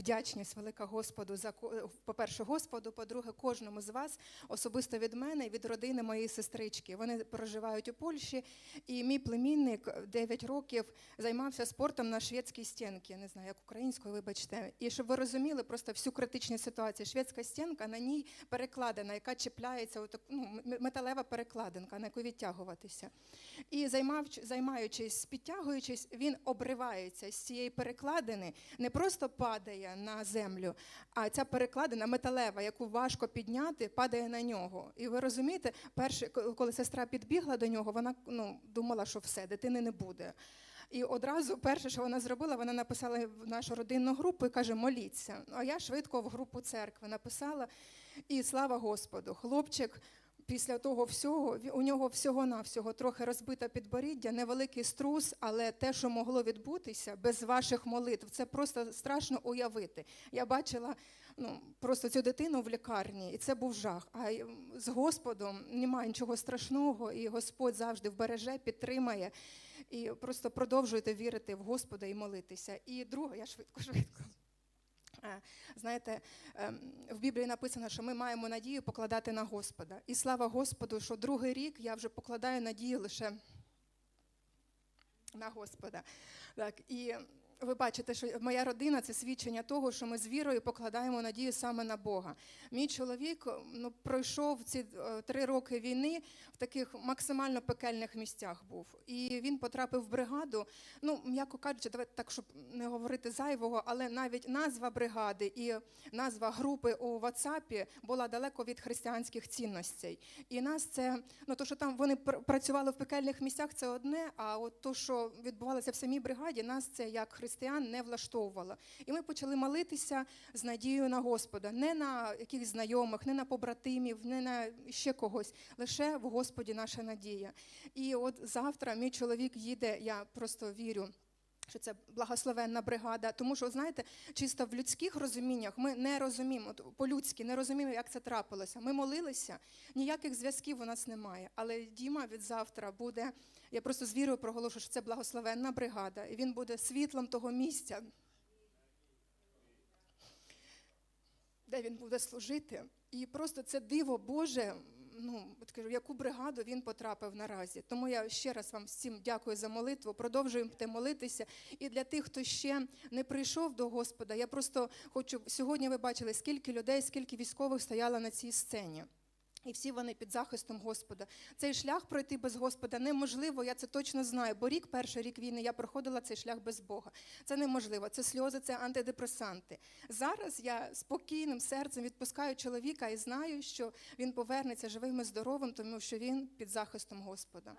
вдячність велика Господу за по-перше, Господу, по-друге, кожному з вас, особисто від мене і від родини моєї сестрички. Вони проживають у Польщі, і мій племінник 9 років займався спортом на шведській стінці. Не знаю, як українською, вибачте. І щоб ви розуміли просто всю критичну ситуацію. Шведська стінка на ній перекладена, яка чіпляється, отак, ну, металева перекладинка, на яку відтягуватися. І займав, займаючись, підтягуючись, він обривається з цієї перекладини, не просто падає на землю, а ця перекладина металева, яку важко підняти, падає на нього. І ви розумієте, перше, коли сестра підбігла до нього, вона ну, думала, що все, дитини не буде. І одразу перше, що вона зробила, вона написала в нашу родинну групу і каже: моліться. А я швидко в групу церкви написала. І слава Господу, хлопчик. Після того всього у нього всього-навсього трохи розбите підборіддя, невеликий струс, але те, що могло відбутися без ваших молитв, це просто страшно уявити. Я бачила ну, просто цю дитину в лікарні, і це був жах. А з Господом немає нічого страшного, і Господь завжди вбереже, підтримає. І просто продовжуйте вірити в Господа і молитися. І друге, я швидко, швидко. Е, Знаєте, ем, в Біблії написано, що ми маємо надію покладати на Господа. І слава Господу, що другий рік я вже покладаю надію лише на Господа. Так, і ви бачите, що моя родина це свідчення того, що ми з вірою покладаємо надію саме на Бога. Мій чоловік ну, пройшов ці е, три роки війни в таких максимально пекельних місцях був. І він потрапив в бригаду. Ну, м'яко кажучи, давайте так, щоб не говорити зайвого, але навіть назва бригади і назва групи у WhatsApp була далеко від християнських цінностей. І нас це, ну то, що там вони працювали в пекельних місцях, це одне. А от то, що відбувалося в самій бригаді, нас це як християн не влаштовувала. І ми почали молитися з надією на Господа, не на якихось знайомих, не на побратимів, не на ще когось, лише в Господі наша надія. І от завтра мій чоловік їде, я просто вірю. Що це благословенна бригада, тому що знаєте, чисто в людських розуміннях ми не розуміємо по-людськи, не розуміємо, як це трапилося. Ми молилися, ніяких зв'язків у нас немає. Але Діма від завтра буде. Я просто з вірою проголошую, що це благословенна бригада, і він буде світлом того місця, де він буде служити. І просто це диво Боже. Ну, кажу, яку бригаду він потрапив наразі. Тому я ще раз вам всім дякую за молитву. Продовжуємо молитися. І для тих, хто ще не прийшов до Господа, я просто хочу сьогодні. Ви бачили, скільки людей, скільки військових стояло на цій сцені. І всі вони під захистом Господа. Цей шлях пройти без Господа неможливо, я це точно знаю. Бо рік, перший рік війни, я проходила цей шлях без Бога. Це неможливо. Це сльози, це антидепресанти. Зараз я спокійним серцем відпускаю чоловіка і знаю, що він повернеться живим і здоровим, тому що він під захистом Господа.